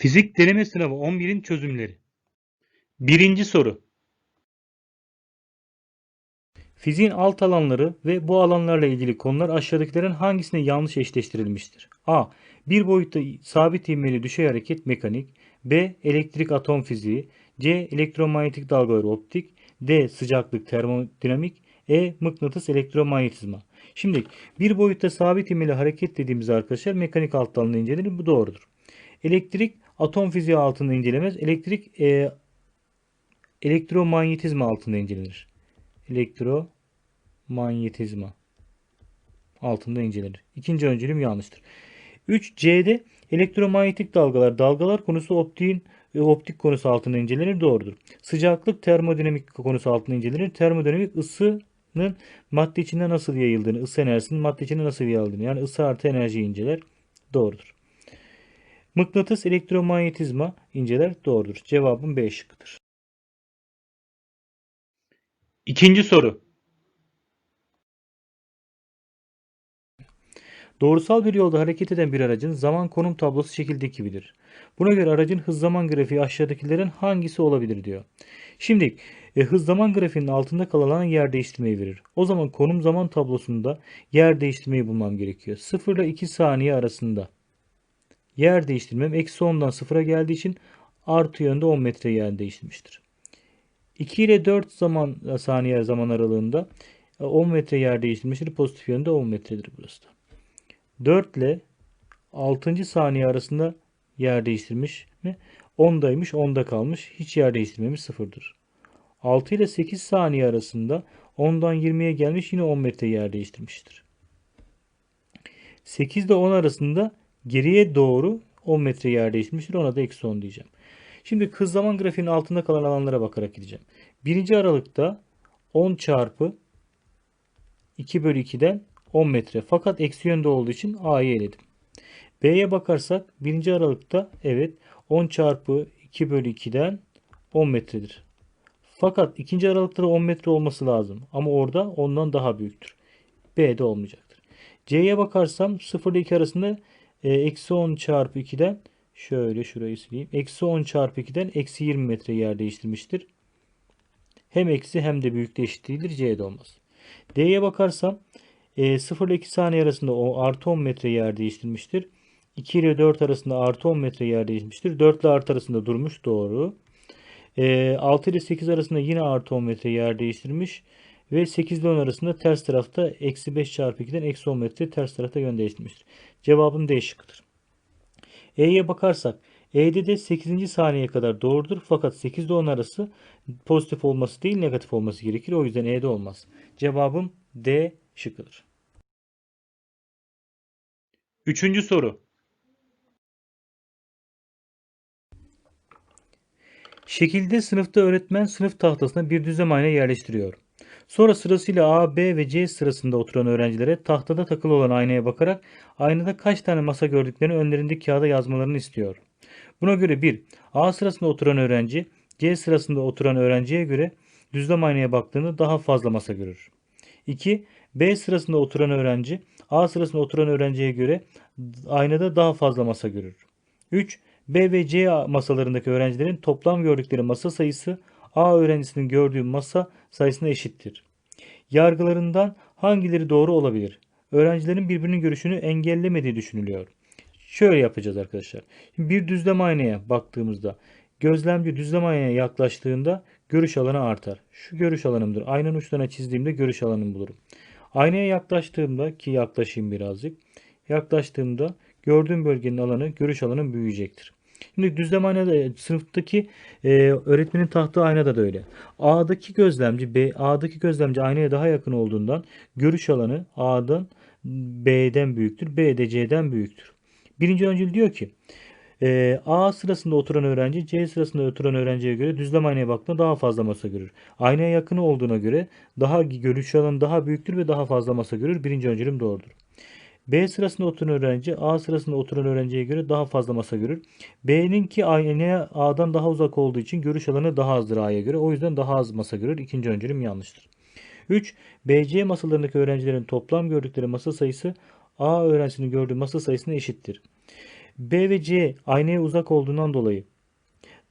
Fizik deneme sınavı 11'in çözümleri. Birinci soru. Fiziğin alt alanları ve bu alanlarla ilgili konular aşağıdakilerin hangisine yanlış eşleştirilmiştir? A. Bir boyutta sabit ivmeli düşey hareket mekanik. B. Elektrik atom fiziği. C. Elektromanyetik dalgalar optik. D. Sıcaklık termodinamik. E. Mıknatıs elektromanyetizma. Şimdi bir boyutta sabit ivmeli hareket dediğimiz arkadaşlar mekanik alt alanında incelenir. Bu doğrudur. Elektrik atom fiziği altında incelemez. Elektrik e, elektromanyetizma altında incelenir. Elektromanyetizma altında incelenir. İkinci öncülüm yanlıştır. 3. C'de elektromanyetik dalgalar. Dalgalar konusu optiğin e, optik konusu altında incelenir. Doğrudur. Sıcaklık termodinamik konusu altında incelenir. Termodinamik ısının madde içinde nasıl yayıldığını, ısı enerjisinin madde içinde nasıl yayıldığını yani ısı artı enerjiyi inceler. Doğrudur. Mıknatıs elektromanyetizma inceler. Doğrudur. Cevabım B şıkkıdır. İkinci soru. Doğrusal bir yolda hareket eden bir aracın zaman konum tablosu şekildeki gibidir. Buna göre aracın hız zaman grafiği aşağıdakilerin hangisi olabilir diyor. Şimdi e, hız zaman grafiğinin altında kalan yer değiştirmeyi verir. O zaman konum zaman tablosunda yer değiştirmeyi bulmam gerekiyor. 0 ile 2 saniye arasında yer değiştirmem eksi 10'dan 0'a geldiği için artı yönde 10 metre yer değiştirmiştir. 2 ile 4 zaman saniye zaman aralığında 10 metre yer değiştirmiştir. Pozitif yönde 10 metredir burası da. 4 ile 6. saniye arasında yer değiştirmiş mi? 10'daymış 10'da kalmış. Hiç yer değiştirmemiş sıfırdır. 6 ile 8 saniye arasında 10'dan 20'ye gelmiş yine 10 metre yer değiştirmiştir. 8 ile 10 arasında geriye doğru 10 metre yer değiştirmiştir. Ona da eksi 10 diyeceğim. Şimdi hız zaman grafiğinin altında kalan alanlara bakarak gideceğim. Birinci aralıkta 10 çarpı 2 bölü 2'den 10 metre. Fakat eksi yönde olduğu için A'yı eledim. B'ye bakarsak birinci aralıkta evet 10 çarpı 2 bölü 2'den 10 metredir. Fakat ikinci aralıkta da 10 metre olması lazım. Ama orada ondan daha büyüktür. B'de olmayacaktır. C'ye bakarsam 0 ile 2 arasında eksi 10 çarpı 2'den şöyle şurayı sileyim. Eksi 10 çarpı 2'den eksi 20 metre yer değiştirmiştir. Hem eksi hem de büyük de eşit. C'de olmaz. D'ye bakarsam e, 0 ile 2 saniye arasında o artı 10 metre yer değiştirmiştir. 2 ile 4 arasında artı 10 metre yer değişmiştir. 4 ile artı arasında durmuş doğru. E, 6 ile 8 arasında yine artı 10 metre yer değiştirmiş. Ve 8 ile 10 arasında ters tarafta eksi 5 çarpı 2'den eksi 10 metre ters tarafta yön değiştirmiştir. Cevabım D şıkkıdır. E'ye bakarsak E'de de 8. saniyeye kadar doğrudur. Fakat 8 ile 10 arası pozitif olması değil negatif olması gerekir. O yüzden E'de olmaz. Cevabım D şıkkıdır. Üçüncü soru. Şekilde sınıfta öğretmen sınıf tahtasına bir düzlem ayna yerleştiriyor. Sonra sırasıyla A, B ve C sırasında oturan öğrencilere tahtada takılı olan aynaya bakarak aynada kaç tane masa gördüklerini önlerindeki kağıda yazmalarını istiyor. Buna göre 1. A sırasında oturan öğrenci C sırasında oturan öğrenciye göre düzlem aynaya baktığında daha fazla masa görür. 2. B sırasında oturan öğrenci A sırasında oturan öğrenciye göre aynada daha fazla masa görür. 3. B ve C masalarındaki öğrencilerin toplam gördükleri masa sayısı A öğrencisinin gördüğü masa sayısına eşittir. Yargılarından hangileri doğru olabilir? Öğrencilerin birbirinin görüşünü engellemediği düşünülüyor. Şöyle yapacağız arkadaşlar. Bir düzlem aynaya baktığımızda gözlemci düzlem aynaya yaklaştığında görüş alanı artar. Şu görüş alanımdır. Aynanın uçlarına çizdiğimde görüş alanımı bulurum. Aynaya yaklaştığımda ki yaklaşayım birazcık. Yaklaştığımda gördüğüm bölgenin alanı görüş alanım büyüyecektir. Şimdi düzlem aynada sınıftaki e, öğretmenin tahtığı aynada da öyle. A'daki gözlemci B A'daki gözlemci aynaya daha yakın olduğundan görüş alanı A'dan B'den büyüktür. B de C'den büyüktür. Birinci öncül diyor ki e, A sırasında oturan öğrenci C sırasında oturan öğrenciye göre düzlem aynaya baktığında daha fazla masa görür. Aynaya yakın olduğuna göre daha görüş alanı daha büyüktür ve daha fazla masa görür. Birinci öncülüm doğrudur. B sırasında oturan öğrenci A sırasında oturan öğrenciye göre daha fazla masa görür. B'ninki aynaya A'dan daha uzak olduğu için görüş alanı daha azdır A'ya göre. O yüzden daha az masa görür. İkinci öncülüm yanlıştır. 3. BC masalarındaki öğrencilerin toplam gördükleri masa sayısı A öğrencisinin gördüğü masa sayısına eşittir. B ve C aynaya uzak olduğundan dolayı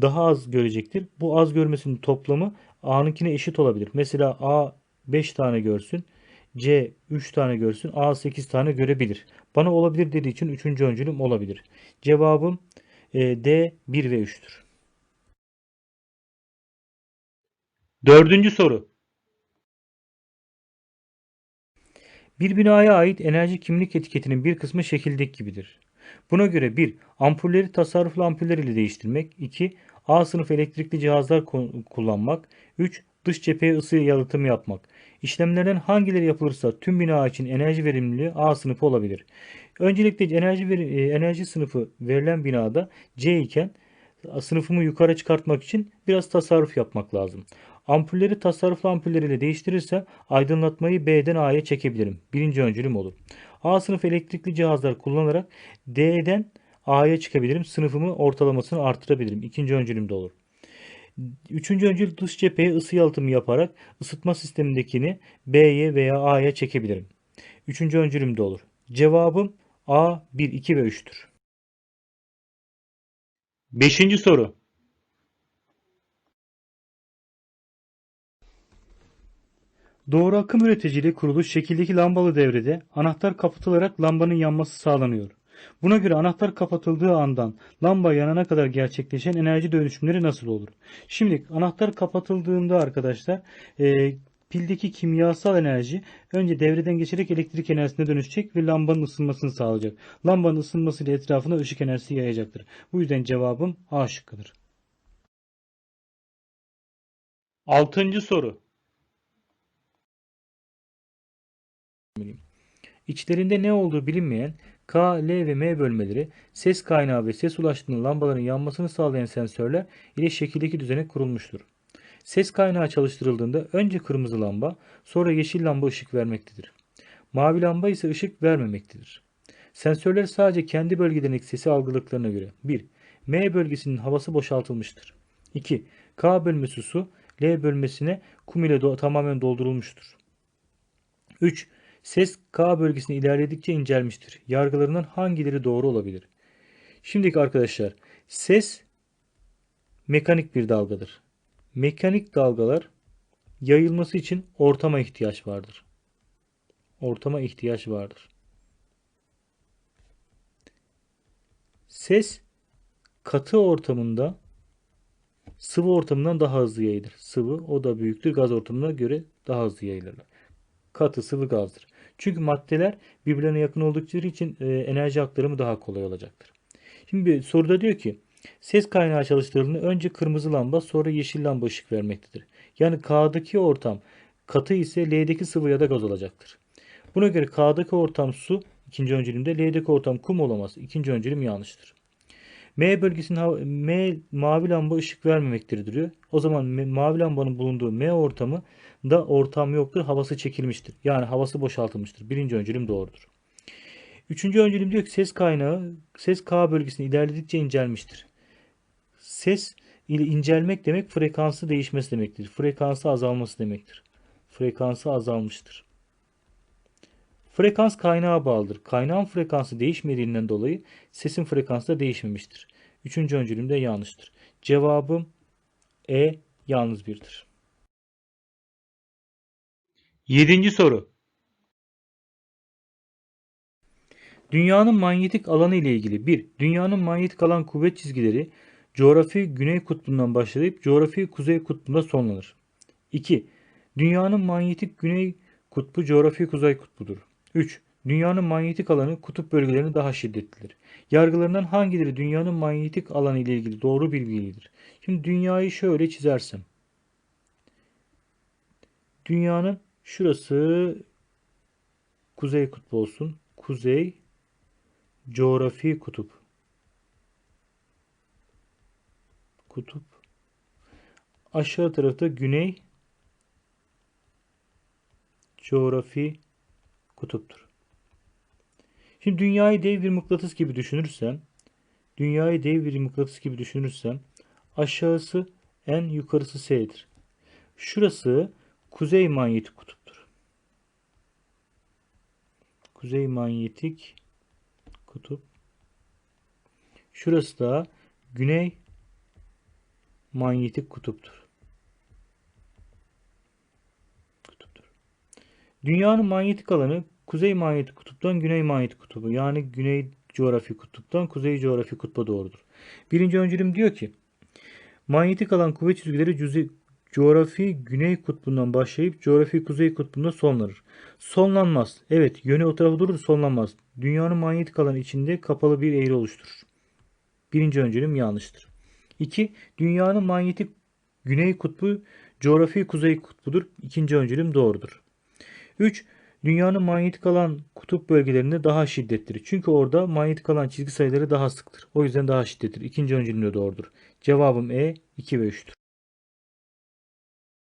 daha az görecektir. Bu az görmesinin toplamı A'nınkine eşit olabilir. Mesela A 5 tane görsün. C 3 tane görsün. A 8 tane görebilir. Bana olabilir dediği için 3. öncülüm olabilir. Cevabım e, D 1 ve 3'tür. Dördüncü soru. Bir binaya ait enerji kimlik etiketinin bir kısmı şekildeki gibidir. Buna göre 1. Ampulleri tasarruflu ampuller ile değiştirmek. 2. A sınıf elektrikli cihazlar kullanmak. 3. Dış cepheye ısı yalıtımı yapmak. İşlemlerden hangileri yapılırsa tüm bina için enerji verimliliği A sınıfı olabilir. Öncelikle enerji veri, enerji sınıfı verilen binada C iken sınıfımı yukarı çıkartmak için biraz tasarruf yapmak lazım. Ampulleri tasarruflu ampuller ile değiştirirse aydınlatmayı B'den A'ya çekebilirim. Birinci öncülüm olur. A sınıf elektrikli cihazlar kullanarak D'den A'ya çıkabilirim. Sınıfımı ortalamasını artırabilirim. İkinci öncülüm de olur. Üçüncü öncül dış cepheye ısı yalıtımı yaparak ısıtma sistemindekini B'ye veya A'ya çekebilirim. Üçüncü öncülüm de olur. Cevabım A 1, 2 ve 3'tür. Beşinci soru. Doğru akım üreticiliği kuruluş şekildeki lambalı devrede anahtar kapatılarak lambanın yanması sağlanıyor. Buna göre anahtar kapatıldığı andan lamba yanana kadar gerçekleşen enerji dönüşümleri nasıl olur? Şimdi anahtar kapatıldığında arkadaşlar e, pildeki kimyasal enerji önce devreden geçerek elektrik enerjisine dönüşecek ve lambanın ısınmasını sağlayacak. Lambanın ısınmasıyla etrafına ışık enerjisi yayacaktır. Bu yüzden cevabım A şıkkıdır. Altıncı soru. İçlerinde ne olduğu bilinmeyen K, L ve M bölmeleri ses kaynağı ve ses ulaştığında lambaların yanmasını sağlayan sensörler ile şekildeki düzene kurulmuştur. Ses kaynağı çalıştırıldığında önce kırmızı lamba, sonra yeşil lamba ışık vermektedir. Mavi lamba ise ışık vermemektedir. Sensörler sadece kendi bölgelerindeki sesi algıladıklarına göre 1. M bölgesinin havası boşaltılmıştır. 2. K bölmesi su, L bölmesine kum ile do tamamen doldurulmuştur. 3. Ses K bölgesine ilerledikçe incelmiştir. Yargılarından hangileri doğru olabilir? Şimdiki arkadaşlar ses mekanik bir dalgadır. Mekanik dalgalar yayılması için ortama ihtiyaç vardır. Ortama ihtiyaç vardır. Ses katı ortamında sıvı ortamından daha hızlı yayılır. Sıvı o da büyüktür. Gaz ortamına göre daha hızlı yayılırlar. Katı sıvı gazdır. Çünkü maddeler birbirlerine yakın oldukları için e, enerji aktarımı daha kolay olacaktır. Şimdi soruda diyor ki ses kaynağı çalıştırıldığında önce kırmızı lamba sonra yeşil lamba ışık vermektedir. Yani K'daki ortam katı ise L'deki sıvı ya da gaz olacaktır. Buna göre K'daki ortam su ikinci öncülümde L'deki ortam kum olamaz. İkinci öncülüm yanlıştır. M bölgesinin M mavi lamba ışık vermemektedir diyor. O zaman mavi lambanın bulunduğu M ortamı da ortam yoktur. Havası çekilmiştir. Yani havası boşaltılmıştır. Birinci öncülüm doğrudur. Üçüncü öncülüm diyor ki ses kaynağı ses K bölgesinde ilerledikçe incelmiştir. Ses ile incelmek demek frekansı değişmesi demektir. Frekansı azalması demektir. Frekansı azalmıştır. Frekans kaynağa bağlıdır. Kaynağın frekansı değişmediğinden dolayı sesin frekansı da değişmemiştir. Üçüncü öncülüm de yanlıştır. Cevabım E yalnız birdir. Yedinci soru. Dünyanın manyetik alanı ile ilgili 1. Dünyanın manyetik alan kuvvet çizgileri coğrafi güney kutbundan başlayıp coğrafi kuzey kutbunda sonlanır. 2. Dünyanın manyetik güney kutbu coğrafi kuzey kutbudur. 3. Dünyanın manyetik alanı kutup bölgelerinde daha şiddetlidir. Yargılarından hangileri dünyanın manyetik alanı ile ilgili doğru bilgilidir? Şimdi dünyayı şöyle çizersem. Dünyanın şurası kuzey kutbu olsun. Kuzey coğrafi kutup. Kutup. Aşağı tarafta güney coğrafi kutuptur. Şimdi dünyayı dev bir mıknatıs gibi düşünürsem, dünyayı dev bir mıknatıs gibi düşünürsem, aşağısı en yukarısı S'dir. Şurası kuzey manyetik kutuptur. Kuzey manyetik kutup. Şurası da güney manyetik kutuptur. Kutuptur. Dünyanın manyetik alanı kuzey manyetik kutuptan güney manyetik kutubu yani güney coğrafi kutuptan kuzey coğrafi kutba doğrudur. Birinci öncülüm diyor ki manyetik alan kuvvet çizgileri cüzi, coğrafi güney kutbundan başlayıp coğrafi kuzey kutbunda sonlanır. Sonlanmaz. Evet yönü o tarafa durur sonlanmaz. Dünyanın manyetik alanı içinde kapalı bir eğri oluşturur. Birinci öncülüm yanlıştır. 2. Dünyanın manyetik güney kutbu coğrafi kuzey kutbudur. İkinci öncülüm doğrudur. 3. Dünyanın manyetik alan kutup bölgelerinde daha şiddetlidir. Çünkü orada manyetik alan çizgi sayıları daha sıktır. O yüzden daha şiddetlidir. İkinci öncülüm de doğrudur. Cevabım E 2 ve 3'tür.